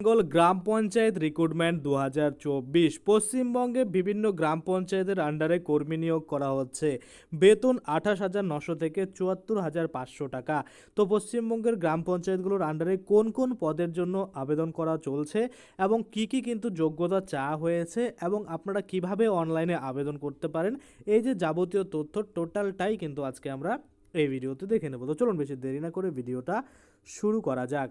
বেঙ্গল গ্রাম panchayat recruitment দু হাজার চব্বিশ। পশ্চিমবঙ্গে বিভিন্ন গ্রাম পঞ্চায়েতের আন্ডারে কর্মী নিয়োগ করা হচ্ছে। বেতন আঠাশ হাজার নশো থেকে চুয়াত্তর হাজার পাঁচশো টাকা। তো পশ্চিমবঙ্গের গ্রাম পঞ্চায়েতগুলোর আন্ডারে কোন কোন পদের জন্য আবেদন করা চলছে এবং কি কি কিন্তু যোগ্যতা চাওয়া হয়েছে এবং আপনারা কীভাবে অনলাইনে আবেদন করতে পারেন, এই যে যাবতীয় তথ্য টোটালটাই কিন্তু আজকে আমরা এই ভিডিওতে দেখে নেব। তো চলুন বেশি দেরি না করে ভিডিওটা শুরু করা যাক।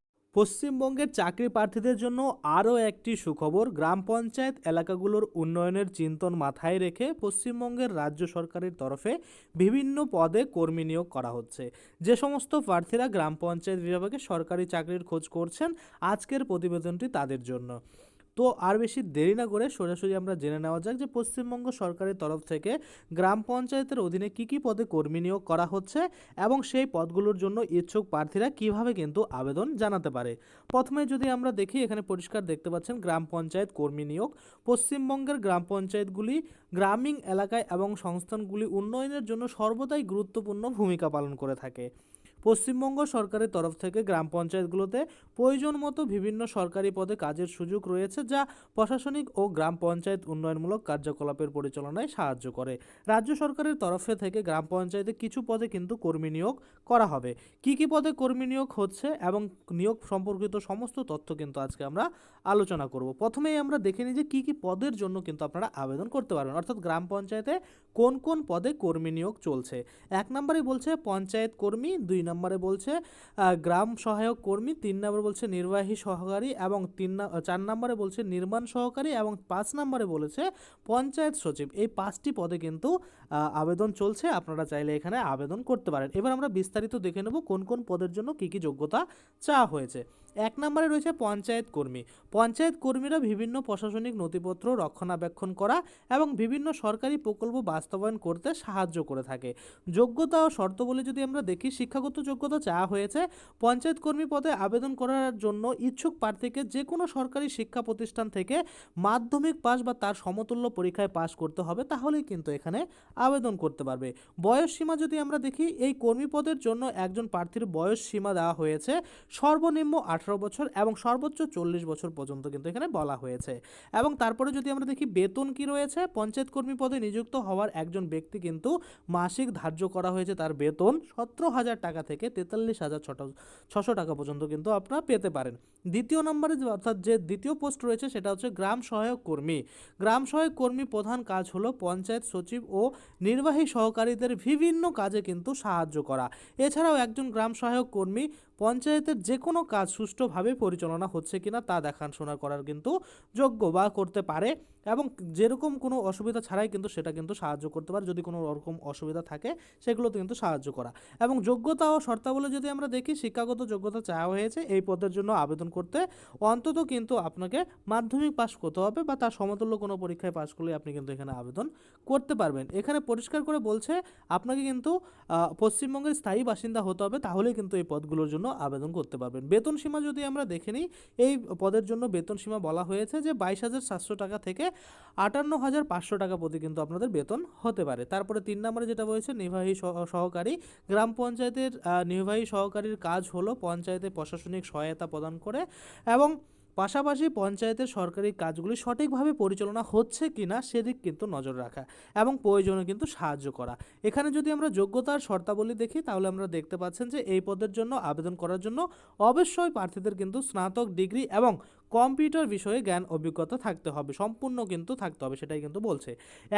পশ্চিমবঙ্গের চাকরি প্রার্থীদের জন্য আরও একটি সুখবর, গ্রাম পঞ্চায়েত এলাকাগুলোর উন্নয়নের চিন্তন মাথায় রেখে পশ্চিমবঙ্গের রাজ্য সরকারের তরফে বিভিন্ন পদে কর্মী নিয়োগ করা হচ্ছে। যে সমস্ত প্রার্থীরা গ্রাম পঞ্চায়েত বিভাগে সরকারি চাকরির খোঁজ করছেন, আজকের প্রতিবেদনটি তাদের জন্য। তো আর বেশি দেরি না করে সোজাসুজি আমরা জেনে নেওয়া যাক যে পশ্চিমবঙ্গ সরকারের তরফ থেকে গ্রাম পঞ্চায়েতের অধীনে কি কি পদে কর্মী নিয়োগ করা হচ্ছে এবং সেই পদগুলোর জন্য ইচ্ছুক প্রার্থীরা কীভাবে কিন্তু আবেদন জানাতে পারে। প্রথমে যদি আমরা দেখি, এখানে পরিষ্কার দেখতে পাচ্ছেন গ্রাম পঞ্চায়েত কর্মী নিয়োগ। পশ্চিমবঙ্গের গ্রাম পঞ্চায়েতগুলি গ্রামীণ এলাকায় এবং সংস্থানগুলি উন্নয়নের জন্য সর্বদাই গুরুত্বপূর্ণ ভূমিকা পালন করে থাকে। পশ্চিমবঙ্গ সরকারের তরফ থেকে গ্রাম পঞ্চায়েতগুলোতে প্রয়োজন মতো বিভিন্ন সরকারি পদে কাজের সুযোগ রয়েছে যা প্রশাসনিক ও গ্রাম পঞ্চায়েত উন্নয়নমূলক কার্যকলাপের পরিচালনায় সাহায্য করে। রাজ্য সরকারের তরফে থেকে গ্রাম পঞ্চায়েতে কিছু পদে কিন্তু কর্মী নিয়োগ করা হবে। কি কি পদে কর্মী নিয়োগ হচ্ছে এবং নিয়োগ সম্পর্কিত সমস্ত তথ্য কিন্তু আজকে আমরা আলোচনা করব। প্রথমেই আমরা দেখে নিই যে কী কী পদের জন্য কিন্তু আপনারা আবেদন করতে পারবেন অর্থাৎ গ্রাম পঞ্চায়েতে কোন কোন পদে কর্মী নিয়োগ চলছে? এক নম্বরে বলছে পঞ্চায়েত কর্মী, দুই নম্বরে বলছে গ্রাম সহায়ক কর্মী, তিন নম্বরে বলছে নির্বাহী সহকারী এবং তিন চার নম্বরে বলছে নির্মাণ সহকারী এবং পাঁচ নম্বরে বলেছে পঞ্চায়েত সচিব। এই পাঁচটি পদে কিন্তু আবেদন চলছে। আপনারা চাইলে এখানে আবেদন করতে পারেন। এবার আমরা বিস্তারিত দেখে নেব কোন কোন পদের জন্য কী কী যোগ্যতা চাওয়া হয়েছে। এক নম্বরে রয়েছে পঞ্চায়েত কর্মী। পঞ্চায়েত কর্মীরা বিভিন্ন প্রশাসনিক নথিপত্র রক্ষণাবেক্ষণ করা এবং বিভিন্ন সরকারি প্রকল্প বাস্তবায়ন করতে সাহায্য করে থাকে। যোগ্যতা ও শর্ত বলে যদি আমরা দেখি, শিক্ষাগত যোগ্যতা চাওয়া হয়েছে, পঞ্চায়েত কর্মী পদে আবেদন করার জন্য ইচ্ছুক প্রার্থীকে যে কোনো সরকারি শিক্ষা প্রতিষ্ঠান থেকে মাধ্যমিক পাস বা তার সমতুল্য পরীক্ষায় পাশ করতে হবে, তাহলেই কিন্তু এখানে আবেদন করতে পারবে। বয়স সীমা যদি আমরা দেখি, এই কর্মী পদের জন্য একজন প্রার্থীর বয়স সীমা দেওয়া হয়েছে সর্বনিম্ন আঠারো বছর এবং সর্বোচ্চ চল্লিশ বছর পর্যন্ত কিন্তু এখানে বলা হয়েছে। এবং তারপরে যদি আমরা দেখি, বেতন কি রয়েছে? পঞ্চায়েত কর্মী পদে নিযুক্ত হওয়ার একজন ব্যক্তি কিন্তু মাসিক ধার্য করা হয়েছে তার বেতন সতেরো হাজার টাকা থেকে তেতাল্লিশ হাজার ছশো টাকা পর্যন্ত কিন্তু আপনারা পেতে পারেন। দ্বিতীয় নম্বরে অর্থাৎ যে দ্বিতীয় পোস্ট রয়েছে সেটা হচ্ছে গ্রাম সহায়ক কর্মী। গ্রাম সহায়ক কর্মী প্রধান কাজ হলো পঞ্চায়েত সচিব ও নির্বাহী সহকারীদের বিভিন্ন কাজে কিন্তু সাহায্য করা। এছাড়াও একজন গ্রাম সহায়ক কর্মী পঞ্চায়েতের যে কোনো কাজ সুষ্ঠুভাবে পরিচালনা হচ্ছে কিনা তা দেখাশোনা করার কিন্তু যোগ্য বা করতে পারে। এবং যেরকম কোনো অসুবিধা ছাড়াই কিন্তু সেটা কিন্তু সাহায্য করতে পারে। যদি কোনো রকম অসুবিধা থাকে সেগুলোতে কিন্তু সাহায্য করা। এবং যোগ্যতা ও শর্তাবলী যদি আমরা দেখি, শিক্ষাগত যোগ্যতা চাওয়া হয়েছে, এই পদের জন্য আবেদন করতে অন্তত কিন্তু আপনাকে মাধ্যমিক পাশ করতে হবে বা তার সমতুল্য কোনো পরীক্ষায় পাশ করলে আপনি কিন্তু এখানে আবেদন করতে পারবেন। এখানে পরিষ্কার করে বলছে, আপনাকে কিন্তু পশ্চিমবঙ্গের স্থায়ী বাসিন্দা হতে হবে, তাহলেই কিন্তু এই পদগুলোর জন্য আবেদন করতে পারবেন। বেতন সীমা যদি আমরা দেখে নিই, এই পদের জন্য বেতন সীমা বলা হয়েছে যে বাইশ হাজার সাতশো টাকা থেকে আটান্ন হাজার পাঁচশো টাকা প্রতি কিন্তু আপনাদের বেতন হতে পারে। তারপরে তিন নম্বরে যেটা রয়েছে, নির্বাহী সহ- সহকারী। গ্রাম পঞ্চায়েতের নির্বাহী সহকারীর কাজ হলো পঞ্চায়েতে প্রশাসনিক সহায়তা প্রদান করে এবং পাশাপাশি পঞ্চায়েতের সরকারি কাজগুলি সঠিকভাবে পরিচালনা হচ্ছে কি না সেদিক কিন্তু নজর রাখা এবং প্রয়োজনে কিন্তু সাহায্য করা। এখানে যদি আমরা যোগ্যতার শর্তাবলী দেখি, তাহলে আমরা দেখতে পাচ্ছেন যে এই পদের জন্য আবেদন করার জন্য অবশ্যই প্রার্থীদের কিন্তু স্নাতক, ডিগ্রি এবং কম্পিউটার বিষয়ে জ্ঞান, অভিজ্ঞতা থাকতে হবে, সম্পূর্ণ কিন্তু থাকতে হবে, সেটাই কিন্তু বলছে।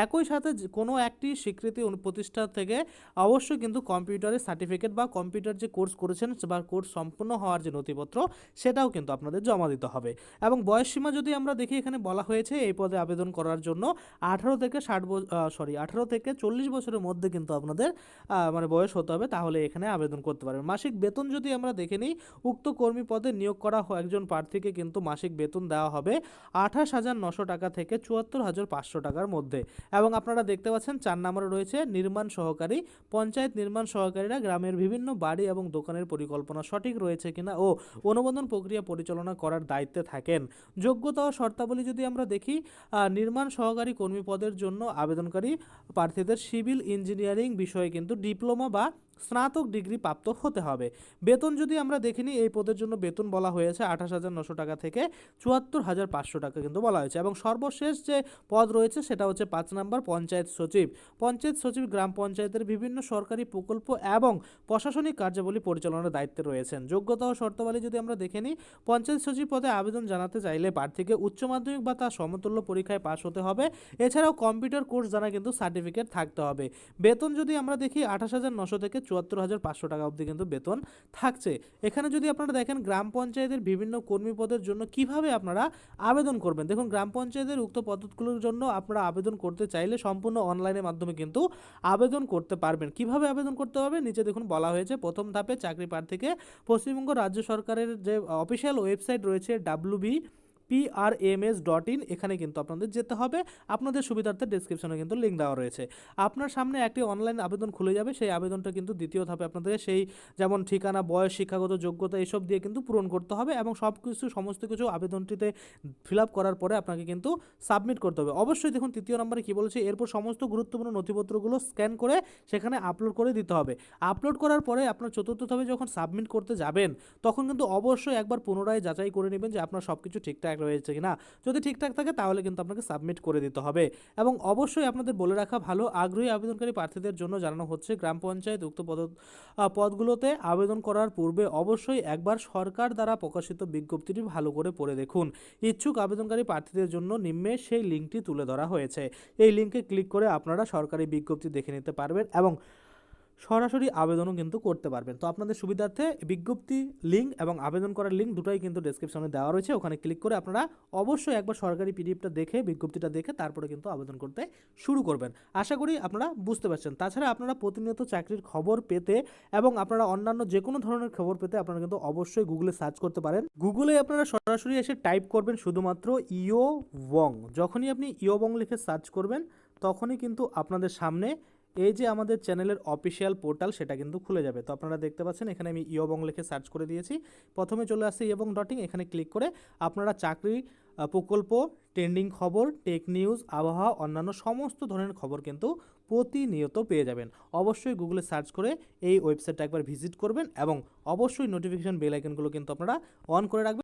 একই সাথে কোনো একটি স্বীকৃতি প্রতিষ্ঠান থেকে অবশ্যই কিন্তু কম্পিউটারের সার্টিফিকেট বা কম্পিউটার যে কোর্স করেছেন, বা কোর্স সম্পূর্ণ হওয়ার যে নথিপত্র, সেটাও কিন্তু আপনাদের জমা দিতে হবে। এবং বয়স সীমা যদি আমরা দেখি, এখানে বলা হয়েছে এই পদে আবেদন করার জন্য আঠারো থেকে ষাট সরি আঠারো থেকে চল্লিশ বছরের মধ্যে কিন্তু আপনাদের মানে বয়স হতে হবে, তাহলে এখানে আবেদন করতে পারবেন। মাসিক বেতন যদি আমরা দেখে নিই, উক্ত কর্মী পদে নিয়োগ করা একজন প্রার্থীকে কিন্তু মাসিক মাসিক বেতন দেওয়া হবে আঠাশ হাজার নশো টাকা থেকে চুয়াত্তর হাজার পাঁচশো টাকার মধ্যে। এবং আপনারা দেখতে পাচ্ছেন চার নম্বরে রয়েছে নির্মাণ সহকারী, পঞ্চায়েত নির্মাণ সহকারীরা গ্রামের বিভিন্ন বাড়ি এবং দোকানের পরিকল্পনা সঠিক রয়েছে কিনা ও অনুমোদন প্রক্রিয়া পরিচালনা করার দায়িত্বে থাকেন। যোগ্যতা ও শর্তাবলী যদি আমরা দেখি নির্মাণ সহকারী কর্মী পদের জন্য আবেদনকারী প্রার্থীদের সিভিল ইঞ্জিনিয়ারিং বিষয়ে কিন্তু ডিপ্লোমা বা স্নাতক ডিগ্রি প্রাপ্ত হতে হবে। বেতন যদি আমরা দেখিনি, এই পদের জন্য বেতন বলা হয়েছে আঠাশ হাজার নশো টাকা থেকে চুয়াত্তর হাজার পাঁচশো টাকা কিন্তু বলা হয়েছে। এবং সর্বশেষ যে পদ রয়েছে, সেটা হচ্ছে পাঁচ নম্বর পঞ্চায়েত সচিব। পঞ্চায়েত সচিব, গ্রাম পঞ্চায়েতের বিভিন্ন সরকারি প্রকল্প এবং প্রশাসনিক কার্যাবলী পরিচালনার দায়িত্বে রয়েছেন। যোগ্যতা ও শর্তাবলী যদি আমরা দেখে নিই, পঞ্চায়েত সচিব পদে আবেদন জানাতে চাইলে প্রার্থীকে উচ্চ মাধ্যমিক বা তার সমতুল্য পরীক্ষায় পাশ হতে হবে। এছাড়াও কম্পিউটার কোর্স জানা কিন্তু সার্টিফিকেট থাকতে হবে। বেতন যদি আমরা দেখি, আঠাশ হাজার নশো থেকে চুয়াত্তর হাজার পাঁচশো টাকা অবধি কিন্তু বেতন থাকছে। এখানে যদি আপনারা দেখেন গ্রাম পঞ্চায়েতের বিভিন্ন কর্মী পদের জন্য কীভাবে আপনারা আবেদন করবেন, দেখুন গ্রাম পঞ্চায়েতের উক্ত পদগুলোর জন্য আপনারা আবেদন করতে চাইলে সম্পূর্ণ অনলাইনের মাধ্যমে কিন্তু আবেদন করতে পারবেন। কীভাবে আবেদন করতে হবে? নিচে দেখুন বলা হয়েছে, প্রথম ধাপে চাকরি প্রার্থীকে পশ্চিমবঙ্গ রাজ্য সরকারের যে অফিসিয়াল ওয়েবসাইট রয়েছে W B PRMS dot in এখানে কিন্তু আপনাদের যেতে হবে। আপনাদের সুবিধার্থে ডিসক্রিপশনে কিন্তু লিঙ্ক দেওয়া রয়েছে। আপনার সামনে একটি অনলাইন আবেদন খুলে যাবে, সেই আবেদনটা কিন্তু দ্বিতীয় ধাপে আপনাদের সেই যেমন ঠিকানা, বয়স, শিক্ষাগত যোগ্যতা, এসব দিয়ে কিন্তু পূরণ করতে হবে এবং সব কিছু সমস্ত কিছু আবেদনটিতে ফিল আপ করার পরে আপনাকে কিন্তু সাবমিট করতে হবে। অবশ্যই দেখুন, তৃতীয় নম্বরে কী বলেছে, এরপর সমস্ত গুরুত্বপূর্ণ নথিপত্রগুলো স্ক্যান করে সেখানে আপলোড করে দিতে হবে। আপলোড করার পরে আপনার চতুর্থ ধাপে যখন সাবমিট করতে যাবেন, তখন কিন্তু অবশ্যই একবার পুনরায় যাচাই করে নেবেন যে আপনার সব কিছু ঠিকঠাক রয়েছে কিনা, যদি ঠিকঠাক থাকে তাহলে কিন্তু আপনাকে সাবমিট করে দিতে হবে। এবং অবশ্যই আপনাদের বলে রাখা ভালো, আগ্রহী আবেদনকারী প্রার্থীদের জন্য জানানো হচ্ছে, গ্রাম পঞ্চায়েত উক্ত পদ পদগুলোতে আবেদন করার পূর্বে অবশ্যই একবার সরকার দ্বারা প্রকাশিত বিজ্ঞপ্তিটি ভালো করে পড়ে দেখুন। ইচ্ছুক আবেদনকারী প্রার্থীদের জন্য নিম্নে সেই লিঙ্কটি তুলে ধরা হয়েছে। এই লিঙ্কে ক্লিক করে আপনারা সরকারি বিজ্ঞপ্তি দেখে নিতে পারবেন এবং সরাসরি আবেদনও কিন্তু করতে পারবেন। তো আপনাদের সুবিধার্থে বিজ্ঞপ্তি লিঙ্ক এবং আবেদন করার লিঙ্ক দুটোই কিন্তু ডেসক্রিপশনে দেওয়া রয়েছে। ওখানে ক্লিক করে আপনারা অবশ্যই একবার সরকারি পিডিএফটা দেখে, বিজ্ঞপ্তিটা দেখে তারপরে কিন্তু আবেদন করতে শুরু করবেন। আশা করি আপনারা বুঝতে পারছেন। তাছাড়া আপনারা প্রতিনিয়ত চাকরির খবর পেতে এবং আপনারা অন্যান্য যে কোনো ধরনের খবর পেতে আপনারা কিন্তু অবশ্যই গুগলে সার্চ করতে পারেন। গুগলে আপনারা সরাসরি এসে টাইপ করবেন শুধুমাত্র ইও ওয়ং যখনই আপনি ইও বং লিখে সার্চ করবেন, তখনই কিন্তু আপনাদের সামনে এই যে আমাদের চ্যানেলের অফিসিয়াল পোর্টাল, সেটা কিন্তু খুলে যাবে। তো আপনারা দেখতে পাচ্ছেন, এখানে আমি ইয়বং লিখে সার্চ করে দিয়েছি। প্রথমে চলে আসছে ইয়বং ডটিং এখানে ক্লিক করে আপনারা চাকরি প্রকল্প, ট্রেন্ডিং খবর, টেক নিউজ, আবহাওয়া, অন্যান্য সমস্ত ধরনের খবর কিন্তু প্রতিনিয়ত পেয়ে যাবেন। অবশ্যই গুগলে সার্চ করে এই ওয়েবসাইটটা একবার ভিজিট করবেন এবং অবশ্যই নোটিফিকেশন বেল আইকনগুলো কিন্তু আপনারা অন করে রাখবেন।